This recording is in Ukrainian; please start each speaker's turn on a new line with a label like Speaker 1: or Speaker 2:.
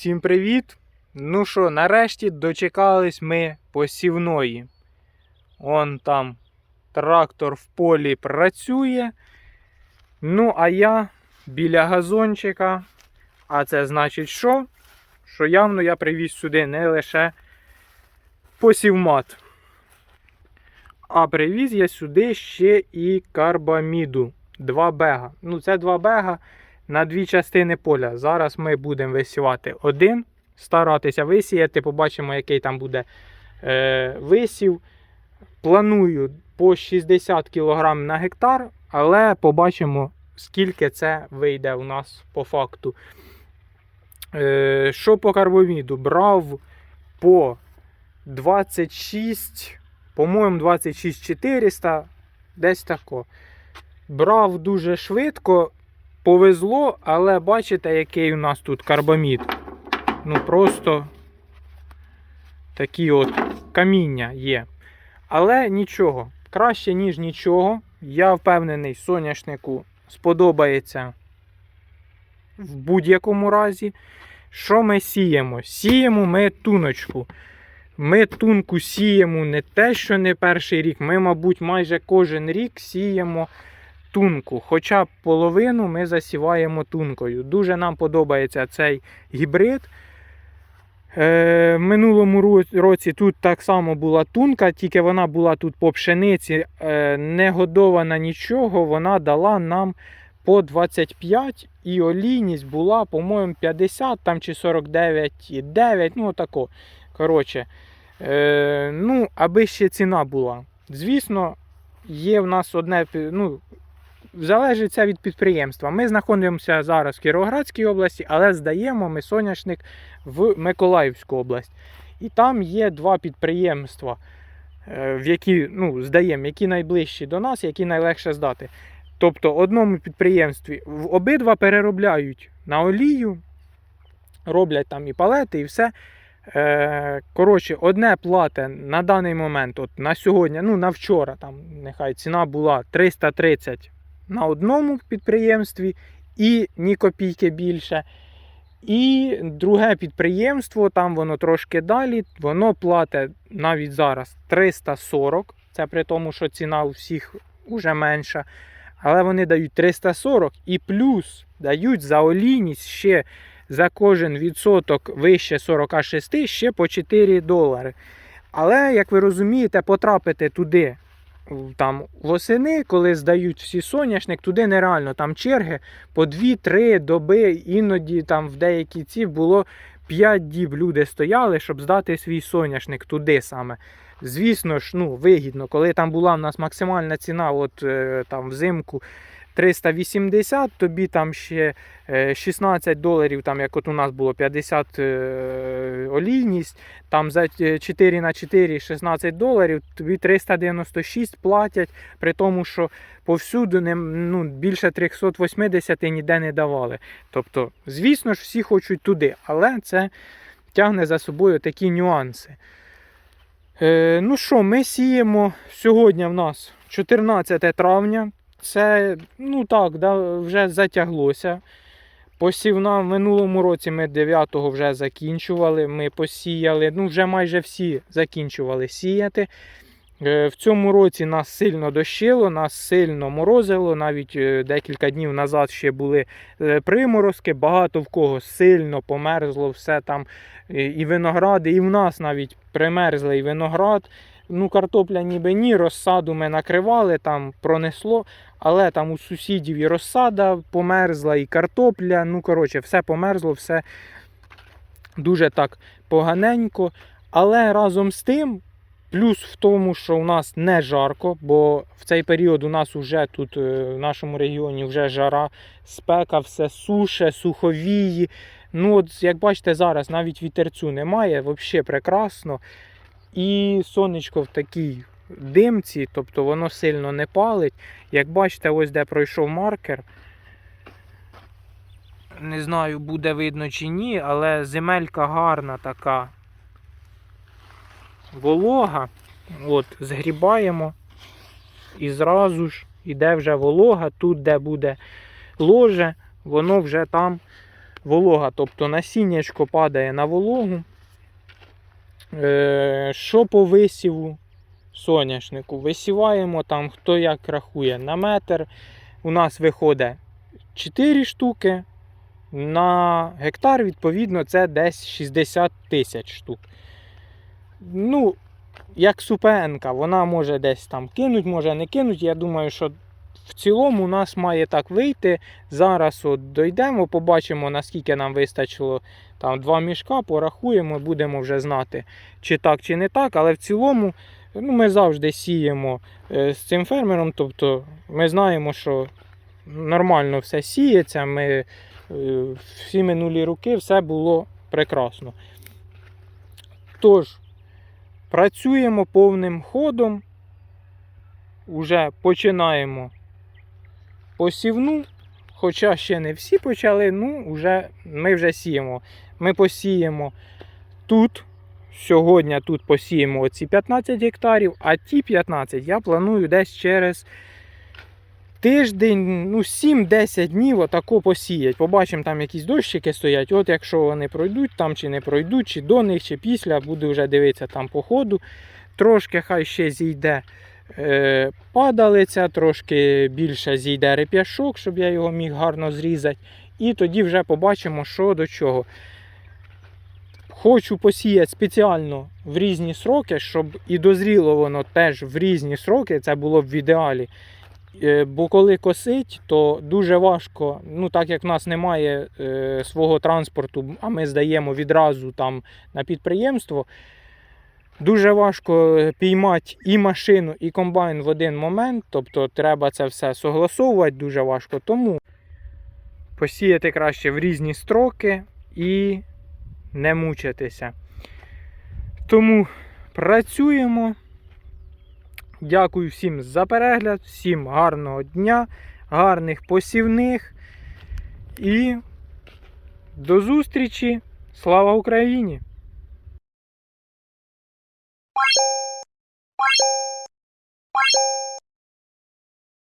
Speaker 1: Всім привіт! Ну що, нарешті дочекались ми посівної. Он там трактор в полі працює. Ну, а я біля газончика. А це значить що? Що явно я привіз сюди не лише посівмат. А привіз я сюди ще і карбаміду. Два бега. Ну, це два бега на дві частини поля. Зараз ми будемо висівати один, старатися висіяти, побачимо, який там буде е, висів. Планую по 60 кг на гектар, але побачимо, скільки це вийде у нас по факту. Е, що по карбоміду? Брав по 26, по-моєму, 26 400, десь тако. Брав дуже швидко, повезло, але бачите, який у нас тут карбамід. Ну просто такі от каміння є. Але нічого, краще, ніж нічого. Я впевнений, соняшнику сподобається в будь-якому разі. Що ми сіємо? Сіємо ми туночку. Ми тунку сіємо не те, що не перший рік. Ми, мабуть, майже кожен рік сіємо тунку. Хоча половину ми засіваємо тункою. Дуже нам подобається цей гібрид. Е, минулому році тут так само була тунка, тільки вона була тут по пшениці, е, не годована нічого, вона дала нам по 25 і олійність була, по-моєму, 50 там, чи 49,9, ну отако. Коротше, е, ну, аби ще ціна була. Звісно, є в нас одне, ну, залежить це від підприємства. Ми знаходимося зараз в Кіровоградській області, але здаємо ми соняшник в Миколаївську область. І там є два підприємства, е, в які ну, здаємо, які найближчі до нас, які найлегше здати. Тобто, одному підприємстві обидва переробляють на олію, роблять там і палети, і все. Е, Коротше, одне плате на даний момент, от на сьогодні, ну на вчора, там нехай ціна була 330 на одному підприємстві і ні копійки більше. І друге підприємство, там воно трошки далі, воно платить навіть зараз 340. Це при тому, що ціна у всіх уже менша. Але вони дають 340 і плюс дають за олійність ще за кожен відсоток вище 46 ще по 4 долари. Але, як ви розумієте, потрапити туди там восени, коли здають всі соняшник, туди нереально. Там черги по 2-3 доби, іноді там в деякі ці було 5 діб люди стояли, щоб здати свій соняшник туди саме. Звісно ж, ну, вигідно, коли там була в нас максимальна ціна, от е, там взимку 380, тобі там ще е, 16 доларів, там як от у нас було 50 е, олійність, там за 4 на 4 16 доларів, тобі 396 платять, при тому, що повсюди не, ну, більше 380 ніде не давали. Тобто, звісно ж, всі хочуть туди, але це тягне за собою такі нюанси. Е, ну що, ми сіємо сьогодні в нас 14 травня. Це, ну так, да, вже затяглося. Посівна в минулому році ми 9-го вже закінчували, ми посіяли, ну вже майже всі закінчували сіяти. Е, В цьому році нас сильно дощило, нас сильно морозило. Навіть е, декілька днів назад ще були е, приморозки. Багато в кого сильно померзло все там. І виногради, і в нас навіть примерзли і виноград. Ну, картопля ніби ні, розсаду ми накривали, там пронесло, але там у сусідів і розсада померзла, і картопля. Ну, коротше, все померзло, все дуже так поганенько. Але разом з тим, плюс в тому, що у нас не жарко, бо в цей період у нас вже тут е, в нашому регіоні вже жара, спека, все суше, суховії. Ну, от, як бачите, зараз навіть вітерцю немає, взагалі прекрасно. І сонечко в такій димці, тобто воно сильно не палить. Як бачите, ось де пройшов маркер. Не знаю, буде видно чи ні, але земелька гарна така волога. От, згрібаємо і зразу ж іде вже волога. Тут, де буде ложе, воно вже там волога, тобто насіннячко падає на вологу. Е, що по висіву соняшнику? Висіваємо там, хто як рахує, на метр. У нас виходить 4 штуки. На гектар, відповідно, це десь 60 тисяч штук. Ну, як супенка, вона може десь там кинуть, може не кинуть. Я думаю, що в цілому у нас має так вийти. Зараз от дойдемо, побачимо, наскільки нам вистачило там два мішка, порахуємо, будемо вже знати, чи так, чи не так. Але в цілому ну, ми завжди сіємо е, з цим фермером. Тобто ми знаємо, що нормально все сіється. Ми е, всі минулі роки все було прекрасно. Тож, працюємо повним ходом. Уже починаємо посівну. Хоча ще не всі почали, ну вже, ми вже сіємо. Ми посіємо тут. Сьогодні тут посіємо оці 15 гектарів, а ті 15 я планую десь через тиждень, ну 7-10 днів отако посіять. Побачимо, там якісь дощики стоять. От якщо вони пройдуть там чи не пройдуть, чи до них, чи після, буду вже дивитися там по ходу. Трошки хай ще зійде падалиця, трошки більше зійде реп'яшок, щоб я його міг гарно зрізати. І тоді вже побачимо, що до чого. Хочу посіяти спеціально в різні сроки, щоб і дозріло воно теж в різні сроки, це було б в ідеалі. Е, Бо коли косить, то дуже важко, ну так як в нас немає е, свого транспорту, а ми здаємо відразу там на підприємство, дуже важко е, піймати і машину, і комбайн в один момент. Тобто треба це все согласовувати дуже важко. Тому посіяти краще в різні строки і не мучитися. Тому працюємо. Дякую всім за перегляд, всім гарного дня, гарних посівних і до зустрічі! Слава Україні!